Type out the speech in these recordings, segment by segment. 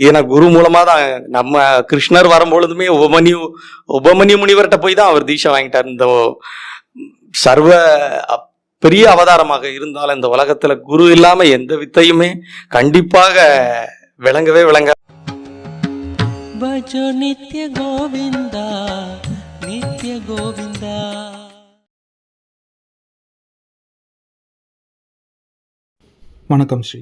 ஏன்னா குரு மூலமா தான் நம்ம கிருஷ்ணர் வரும்பொழுதுமே உபமன்யு உபமன்யு முனிவர்கிட்ட போய் தான் அவர் தீட்சை வாங்கிட்டார். இந்த சர்வ பெரிய அவதாரமாக இருந்தாலும் இந்த உலகத்துல குரு இல்லாம எந்த வித்தையுமே கண்டிப்பாக விளங்கவே விளங்க நித்ய கோவிந்தா நித்ய கோவிந்தா. வணக்கம் ஸ்ரீ.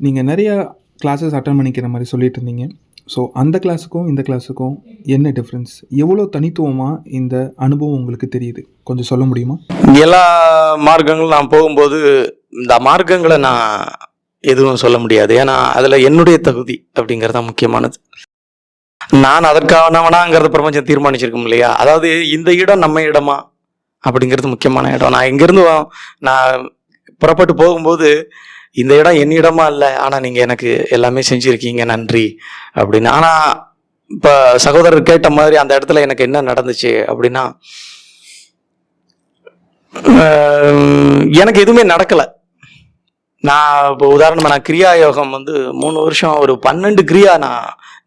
நீங்கள் நிறையா கிளாஸஸ் அட்டன் பண்ணிக்கிற மாதிரி சொல்லிட்டு இருந்தீங்க ஸோ அந்த கிளாஸுக்கும் இந்த கிளாஸுக்கும் என்ன டிஃப்ரென்ஸ் எவ்வளோ தனித்துவமாக இந்த அனுபவம் உங்களுக்கு தெரியுது? கொஞ்சம் சொல்ல முடியுமா? எல்லா மார்க்கங்களும் நான் போகும்போது இந்த மார்க்கங்களை நான் எதுவும் சொல்ல முடியாது. ஏன்னா அதில் என்னுடைய தகுதி அப்படிங்கிறது தான் முக்கியமானது. நான் அதற்கானவனாங்கிறத பிரபஞ்சம் தீர்மானிச்சிருக்கோம் இல்லையா? அதாவது இந்த இடம் நம்ம இடமா? அப்படிங்கிறது முக்கியமான இடம். நான் இங்கேருந்து நான் புறப்பட்டு போகும்போது இந்த இடம் என்னிடமா இல்லை ஆனால் நீங்கள் எனக்கு எல்லாமே செஞ்சுருக்கீங்க நன்றி. அப்படின்னு. ஆனால் இப்போ சகோதரர் கேட்ட மாதிரி அந்த இடத்துல எனக்கு என்ன நடந்துச்சு அப்படின்னா எனக்கு எதுவுமே நடக்கல. நான் இப்போ உதாரணமாக நான் கிரியா யோகம் வந்து மூணு வருஷம் ஒரு பன்னெண்டு கிரியா நான்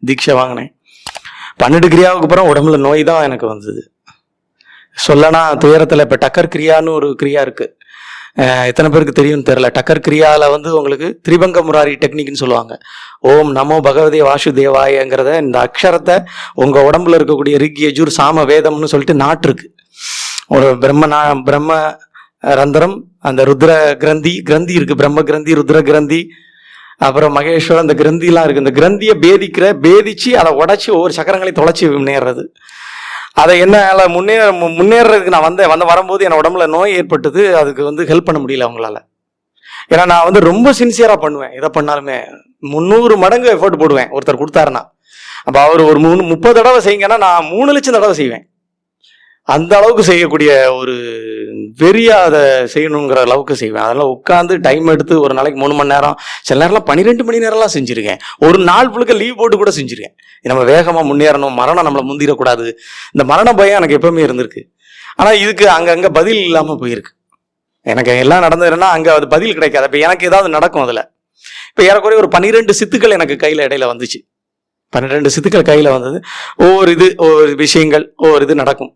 தீட்சை வாங்கினேன். பன்னெண்டு கிரியாவுக்கு அப்புறம் உடம்புல நோய் தான் எனக்கு வந்தது. சொல்லனா துயரத்தில் இப்போ டக்கர் கிரியான்னு ஒரு கிரியா இருக்குது எத்தனை பேருக்கு தெரியும்னு தெரில டக்கர் கிரியாவில் வந்து உங்களுக்கு திரிபங்க முராரி டெக்னிக்னு சொல்லுவாங்க. ஓம் நமோ பகவதே வாசுதேவாயங்கிறத இந்த அக்ஷரத்தை உங்கள் உடம்புல இருக்கக்கூடிய ரிக் யஜூர் சாம வேதம்னு சொல்லிட்டு நாட்டிருக்கு. ஒரு பிரம்ம நா- பிரம்ம ரந்திரம் அந்த ருத்ர கிரந்தி கிரந்தி இருக்குது பிரம்ம கிரந்தி ருத்ர கிரந்தி அப்புறம் மகேஸ்வரன் அந்த கிரந்திலாம் இருக்குது இந்த கிரந்தியை பேதிக்கிற பேதிச்சு அதை உடச்சி ஒவ்வொரு சக்கரங்களையும் தொலைச்சி முன்னேறது அதை என்ன முன்னேற மு- முன்னேறதுக்கு நான் வந்தேன். வந்து வரும்போது என் உடம்புல நோய் ஏற்பட்டது. அதுக்கு வந்து ஹெல்ப் பண்ண முடியல அவங்களால. ஏன்னா நான் வந்து ரொம்ப சின்சியராக பண்ணுவேன். எதை பண்ணாலுமே முந்நூறு மடங்கு எஃபோர்ட் போடுவேன். ஒருத்தர் கொடுத்தாருன்னா. அப்போ அவர் ஒரு மூணு முப்பது தடவை செய்யுங்கன்னா நான் மூணு லட்சம் தடவை செய்வேன். அந்த அளவுக்கு செய்யக்கூடிய ஒரு வெறியா அதை செய்யணுங்கிற அளவுக்கு செய்வேன். அதெல்லாம் உட்காந்து டைம் எடுத்து ஒரு நாளைக்கு மூணு மணி நேரம் சில நேரம்லாம் பன்னிரெண்டு மணி நேரம்லாம் செஞ்சுருக்கேன். ஒரு நாள் புழுக்க லீவ் போட்டு கூட செஞ்சுருக்கேன். நம்ம வேகமாக முன்னேறணும் மரணம் நம்மளை முந்திரக்கூடாது இந்த மரண பயம் எனக்கு எப்பவுமே இருந்திருக்கு. ஆனால் இதுக்கு அங்கங்கே பதில் இல்லாமல் போயிருக்கு. எனக்கு எல்லாம் நடந்ததுன்னா அங்கே அது பதில் கிடைக்காது. இப்போ எனக்கு ஏதாவது நடக்கும் அதில். இப்போ ஏறக்குறைய ஒரு பன்னிரெண்டு சித்துக்கள் எனக்கு கையில் இடையில வந்துச்சு. பன்னிரெண்டு சித்துக்கள் கையில் வந்தது. ஒவ்வொரு இது ஒவ்வொரு விஷயங்கள் ஒவ்வொரு இது நடக்கும்.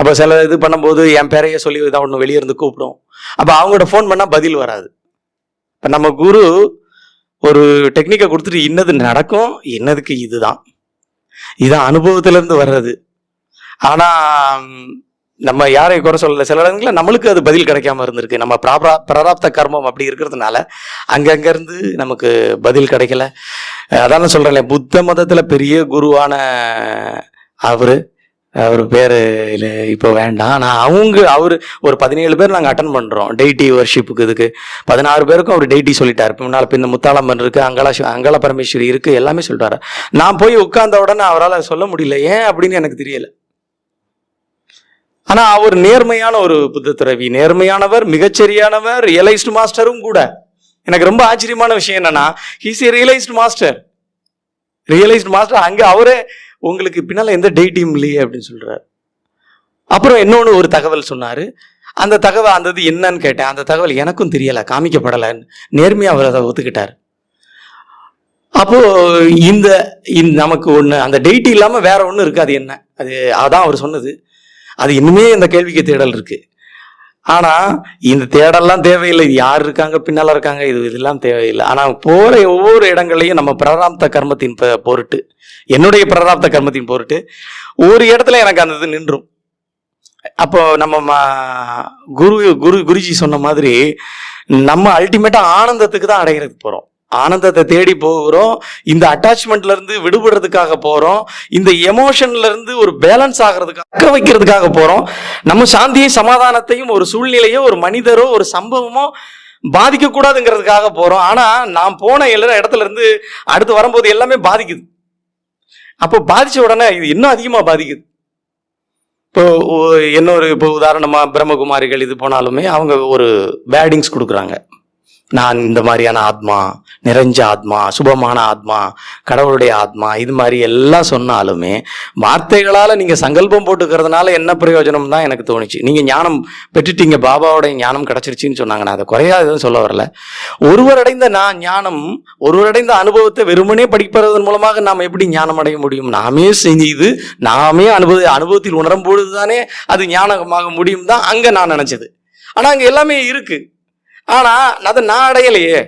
அப்போ சில இது பண்ணும்போது என் பேரையே சொல்லி தான் ஒன்று வெளியே இருந்து கூப்பிடும். அப்போ அவங்கள்ட்ட ஃபோன் பண்ணால் பதில் வராது. இப்போ நம்ம குரு ஒரு டெக்னிக்கை கொடுத்துட்டு இன்னது நடக்கும் இன்னதுக்கு இதுதான். இதுதான் அனுபவத்திலேருந்து வர்றது. ஆனால் நம்ம யாரை குறை சொல்லல சில இடங்களில் நம்மளுக்கு அது பதில் கிடைக்காம இருந்திருக்கு. நம்ம பிராபா பிராராப்த கர்மம் அப்படி இருக்கிறதுனால அங்கங்கேருந்து நமக்கு பதில் கிடைக்கல. அதான் சொல்கிறேன் புத்த மதத்தில் பெரிய குருவான அவர் அவர் பேர் இப்போ வேண்டாம். நான் அவங்க அவர் ஒரு பதினேழு பேர் நாங்கள் அட்டன் பண்ணுறோம் டெய்டி ஒர்ஷிப்புக்கு இதுக்கு. பதினாறு பேருக்கும் அவர் டெய்டி சொல்லிட்டார். இப்போ முன்னால் இப்போ இந்த முத்தாளம்மன் இருக்குது அங்கலா சிவ- அங்காள பரமேஸ்வரி இருக்குது எல்லாமே சொல்லிட்டாரு நான் போய் உட்கார்ந்த உடனே அவரால் சொல்ல முடியல. ஏன் அப்படின்னு எனக்கு தெரியல. ஆனால் அவர் நேர்மையான ஒரு புத்த துறவி நேர்மையானவர் மிகச்சரியானவர் ரியலைஸ்டு மாஸ்டரும் கூட. எனக்கு ரொம்ப ஆச்சரியமான விஷயம் என்னன்னா he's a realised master realised master அங்கே அவரே உங்களுக்கு பின்னால் எந்த டெய்டியும் இல்லையே அப்படின்னு சொல்கிறார் அப்புறம் இன்னொன்று ஒரு தகவல் சொன்னார். அந்த தகவல் அந்த இது என்னன்னு கேட்டேன். அந்த தகவல் எனக்கும் தெரியலை காமிக்கப்படலைன்னு நேர்மையாக அவர் அதை ஒத்துக்கிட்டார். அப்போது இந்த நமக்கு ஒன்று அந்த டேட் இல்லாமல் வேற ஒன்றும் இருக்குது அது என்ன? அது அதான் அவர் சொன்னது. அது இன்னுமே இந்த கேள்விக்கு தேடல் இருக்குது ஆனா இந்த தேடல்லாம் தேவையில்லை. யார் இருக்காங்க பின்னால இருக்காங்க இது இதெல்லாம் தேவையில்லை. ஆனா போற ஒவ்வொரு இடங்களையும் நம்ம பிராராப்த கர்மத்தின் பொருட்டு என்னுடைய பிராராப்த கர்மத்தின் பொருட்டு ஒரு இடத்துல எனக்கு அந்த இது நின்றும். அப்போ நம்ம ம- குரு குரு குருஜி சொன்ன மாதிரி நம்ம அல்டிமேட்டா ஆனந்தத்துக்கு தான் அடைகிறதுக்கு போறோம். ஆனந்தத்தை தேடி போகிறோம். இந்த அட்டாச்மெண்ட்ல இருந்து விடுபடுறதுக்காக போறோம். இந்த எமோஷன்ல இருந்து ஒரு பேலன்ஸ் ஆகிறதுக்காக வைக்கிறதுக்காக போறோம். நம்ம சாந்தியும் சமாதானத்தையும் ஒரு சூழ்நிலையோ ஒரு மனிதரோ ஒரு சம்பவமோ பாதிக்க கூடாதுங்கிறதுக்காக போறோம். ஆனா நான் போன எல்லா இடத்துல இருந்து அடுத்து வரும்போது எல்லாமே பாதிக்குது. அப்போ பாதிச்ச உடனே இது இன்னும் அதிகமா பாதிக்குது. இப்போ இன்னொரு இப்போ உதாரணமா பிரம்மகுமாரிகள் இது போனாலுமே அவங்க ஒரு பேடிங்ஸ் கொடுக்குறாங்க. நான் இந்த மாதிரியான ஆத்மா நிறைஞ்ச ஆத்மா சுபமான ஆத்மா கடவுளுடைய ஆத்மா இது மாதிரி எல்லாம் சொன்னாலுமே வார்த்தைகளால் நீங்கள் சங்கல்பம் போட்டுக்கிறதுனால என்ன பிரயோஜனம் தான் எனக்கு தோணுச்சு. நீங்கள் ஞானம் பெற்றுட்டீங்க பாபாவோடைய ஞானம் கிடச்சிருச்சின்னு சொன்னாங்க. நான் அதை குறையாதுன்னு சொல்ல வரல. ஒருவரடைந்த நான் ஞானம் ஒருவரடைந்த அனுபவத்தை வெறுமனே படிப்பதன் மூலமாக நாம் எப்படி ஞானம் அடைய முடியும்? நாமே செய்து நாமே அனுபவ அனுபவத்தில் உணரும் பொழுதுதானே அது ஞானமாக முடியும் தான் அங்கே நான் நினச்சது. ஆனால் அங்கே எல்லாமே இருக்குது ஆனா அதை நான் அடையலையே.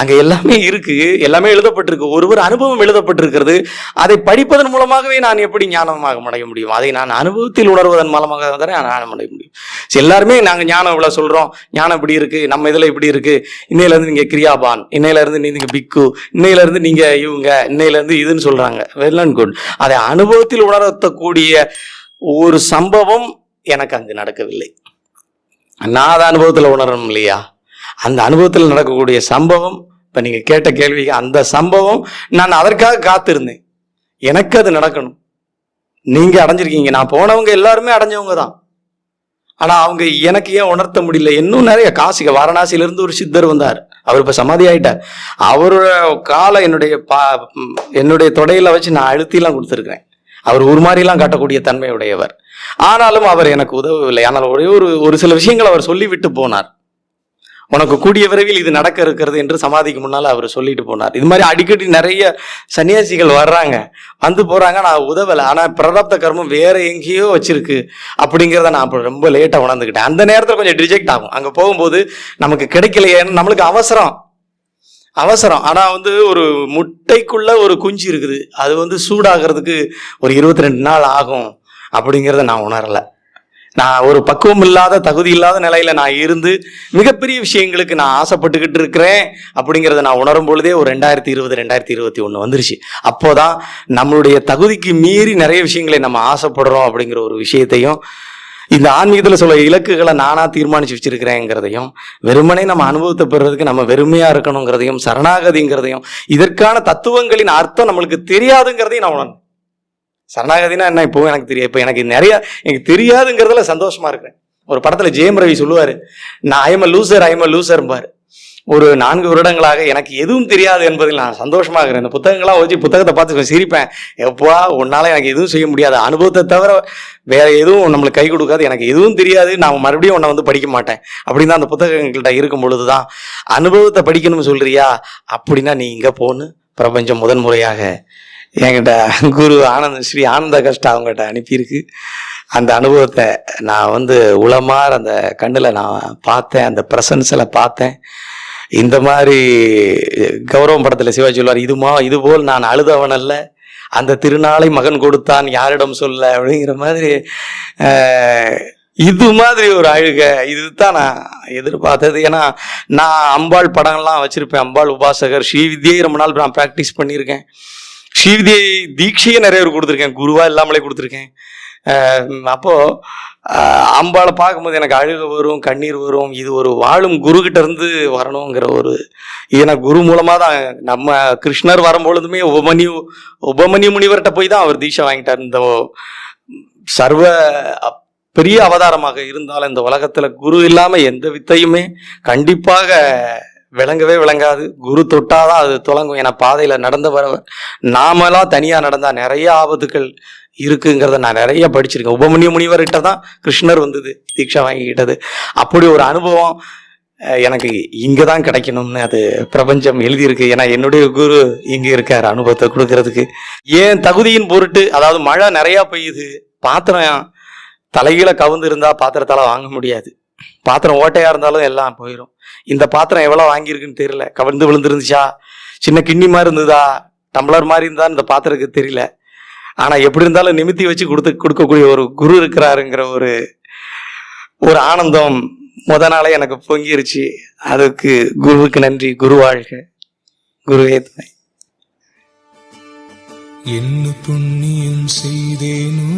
அங்க எல்லாமே இருக்கு எல்லாமே எழுதப்பட்டிருக்கு. ஒருவர் அனுபவம் எழுதப்பட்டிருக்கிறது. அதை படிப்பதன் மூலமாகவே நான் எப்படி ஞானமாக அடைய முடியும்? அதை நான் அனுபவத்தில் உணர்வதன் மூலமாக தானே ஞானம் அடைய முடியும். எல்லாருமே நாங்க ஞானம் இவ்வளவு சொல்றோம். ஞானம் இப்படி இருக்கு நம்ம இதுல இப்படி இருக்கு. இன்னையில இருந்து நீங்க கிரியாபான் இன்னையில இருந்து நீங்க பிக்கு இன்னையில இருந்து நீங்க இவங்க இன்னையில இருந்து இதுன்னு சொல்றாங்க. வெல் அண்ட் குட் அதை அனுபவத்தில் உணர்த்தக்கூடிய ஒரு சம்பவம் எனக்கு அங்கு நடக்கவில்லை. நான் அதை அனுபவத்தில் உணரணும் இல்லையா? அந்த அனுபவத்தில் நடக்கக்கூடிய சம்பவம் இப்போ நீங்கள் கேட்ட கேள்விக்கு அந்த சம்பவம் நான் அதற்காக காத்திருந்தேன். எனக்கு அது நடக்கணும். நீங்கள் அடைஞ்சிருக்கீங்க. நான் போனவங்க எல்லாருமே அடைஞ்சவங்க தான். ஆனால் அவங்க எனக்கு ஏன் உணர்த்த முடியல? இன்னும் நிறைய காசிக வாரணாசியிலிருந்து ஒரு சித்தர் வந்தார். அவர் இப்போ சமாதி ஆயிட்டார். அவரோட காலை என்னுடைய பா என்னுடைய தொடையில வச்சு நான் அழுத்திலாம் கொடுத்துருக்குறேன். அவர் ஒரு மாதிரிலாம் காட்டக்கூடிய தன்மையுடையவர். ஆனாலும் அவர் எனக்கு உதவவில்லை. ஆனால் ஒரே ஒரு ஒரு சில விஷயங்கள் அவர் சொல்லிவிட்டு போனார். உனக்கு கூடிய விரைவில் இது நடக்க இருக்கிறது என்று சமாதிக்கு முன்னால் அவர் சொல்லிட்டு போனார். இது மாதிரி அடிக்கடி நிறைய சன்னியாசிகள் வர்றாங்க. வந்து போறாங்க நான் உதவலை. ஆனால் பிரதாப்த கர்மம் வேற எங்கேயோ வச்சிருக்கு அப்படிங்கிறத நான் அப்போ ரொம்ப லேட்டாக உணர்ந்துக்கிட்டேன் அந்த நேரத்தில் கொஞ்சம் ரிஜெக்ட் ஆகும். அங்கே போகும்போது நமக்கு கிடைக்கலையேன்னு நம்மளுக்கு அவசரம். அவசரம். ஆனால் வந்து ஒரு முட்டைக்குள்ள ஒரு குஞ்சு இருக்குது. அது வந்து சூடாகிறதுக்கு ஒரு இருபத்தி ரெண்டு நாள் ஆகும் அப்படிங்கிறத நான் உணரலை. நான் ஒரு பக்குவம் இல்லாத தகுதி இல்லாத நிலையில நான் இருந்து மிகப்பெரிய விஷயங்களுக்கு நான் ஆசைப்பட்டுக்கிட்டு இருக்கிறேன் அப்படிங்கிறத நான் உணரும் பொழுதே ஒரு ரெண்டாயிரத்தி இருபது ரெண்டாயிரத்தி இருபத்தி ஒன்று வந்துருச்சு. அப்போதான் நம்மளுடைய தகுதிக்கு மீறி நிறைய விஷயங்களை நம்ம ஆசைப்படுறோம் அப்படிங்கிற ஒரு விஷயத்தையும் இந்த ஆன்மீகத்தில் சொல்ல இலக்குகளை நானா தீர்மானித்து வச்சிருக்கிறேங்கிறதையும் வெறுமனே நம்ம அனுபவத்தை பெறுறதுக்கு நம்ம வெறுமையாக இருக்கணுங்கிறதையும் சரணாகதிங்கிறதையும் இதற்கான தத்துவங்களின் அர்த்தம் நம்மளுக்கு தெரியாதுங்கிறதையும் நான் உணர்ந்தேன். சரணாகதினா என்ன? இப்போ எனக்கு தெரியும் இப்போ எனக்கு நிறைய எனக்கு தெரியாதுங்கிறதுல சந்தோஷமா இருக்கிறேன். ஒரு படத்தில் ஜெயம் ரவி சொல்லுவார் நான் ஐம லூசர் ஐம லூசர்பாரு ஒரு நான்கு வருடங்களாக எனக்கு எதுவும் தெரியாது என்பதில் நான் சந்தோஷமாக இருக்கிறேன் இந்த புத்தகங்களாம் வச்சு புத்தகத்தை பார்த்து சிரிப்பேன். எப்பா உன்னால் எனக்கு எதுவும் செய்ய முடியாது. அனுபவத்தை தவிர வேறு எதுவும் நம்மளுக்கு கை கொடுக்காது. எனக்கு எதுவும் தெரியாது. நான் மறுபடியும் உன்னை வந்து படிக்க மாட்டேன். அப்படின்னு தான் அந்த புத்தகங்கள்கிட்ட இருக்கும் பொழுது தான் அனுபவத்தை படிக்கணும்னு சொல்கிறியா அப்படின்னா நீ இங்கே போன்னு பிரபஞ்சம் முதன் முறையாக என்கிட்ட குரு ஆனந்த ஸ்ரீ ஆனந்த கஷ்டா அவங்ககிட்ட அனுப்பியிருக்கு. அந்த அனுபவத்தை நான் வந்து உளமார் அந்த கண்ணில் நான் பார்த்தேன். அந்த ப்ரெசன்ஸில் பார்த்தேன். இந்த மாதிரி கௌரவம் படத்தில் சிவாஜி சொல்வார் இதுமா இதுபோல் நான் அழுதவன் அல்ல. அந்த திருநாளை மகன் கொடுத்தான் யாரிடம் சொல்ல? அப்படிங்கிற மாதிரி இது மாதிரி ஒரு அழுக. இதுதான் நான் எதிர்பார்த்தது. ஏன்னா நான் அம்பாள் படங்கள்லாம் வச்சுருப்பேன். அம்பாள் உபாசகர் ஸ்ரீவித்யை ரொம்ப நாள் நான் ப்ராக்டிஸ் பண்ணியிருக்கேன். ஸ்ரீவித்யை தீட்சையை நிறைய பேர் கொடுத்துருக்கேன். குருவா இல்லாமலே கொடுத்துருக்கேன். அப்போது அம்பாவை அம்பாளை பார்க்கும்போது எனக்கு அழுக வரும் கண்ணீர் வரும் இது ஒரு வாழும் குரு இருந்து வரணுங்கிற ஒரு ஏன்னா குரு மூலமாக தான் நம்ம கிருஷ்ணர் வரும்பொழுதுமே உபமணி உபமணி முனிவர்கிட்ட போய் தான் அவர் தீட்சை வாங்கிட்டார். இந்த சர்வ பெரிய அவதாரமாக இருந்தாலும் இந்த உலகத்தில் குரு இல்லாமல் எந்த வித்தையுமே கண்டிப்பாக விளங்கவே விளங்காது. குரு தொட்டாதான் அது தொடங்கும். ஏன்னா பாதையில நடந்து வர நாமெல்லாம் தனியா நடந்தா நிறைய ஆபத்துக்கள் இருக்குங்கிறத நான் நிறைய படிச்சிருக்கேன். உபமன்ய முனிவர்கிட்ட தான் கிருஷ்ணர் வந்தது தீட்சா வாங்கிக்கிட்டது. அப்படி ஒரு அனுபவம் எனக்கு இங்கே தான் கிடைக்கணும்னு அது பிரபஞ்சம் எழுதியிருக்கு. ஏன்னா என்னுடைய குரு இங்கே இருக்கார் அனுபவத்தை கொடுக்கறதுக்கு. ஏன் தகுதியின் பொருட்டு அதாவது மழை நிறையா பெய்யுது பாத்திரம் தலைகீழ கவுந்து இருந்தால் பாத்திரத்தால் வாங்க முடியாது. பாத்திரம் ஓட்டையா இருந்தாலும் எல்லாம் போயிடும் இந்த பாத்திரம் எவ்வளவு வாங்கியிருக்குன்னு தெரியல. கவிழ்ந்து விழுந்துருந்துச்சா? சின்ன கிண்ணி மாதிரி இருந்ததா? டம்ளர் மாதிரி இருந்தா இந்த பாத்திரத்துக்கு தெரியல. ஆனா எப்படி இருந்தாலும் நிமித்தி வச்சு கொடுத்து கொடுக்கக்கூடிய ஒரு குரு இருக்கிறாருங்கிற ஒரு ஒரு ஆனந்தம் முத நாளே எனக்கு பொங்கிருச்சு. அதுக்கு குருவுக்கு நன்றி. குரு வாழ்க. குருவே துணை. என்ன புண்ணியம் செய்தேனோ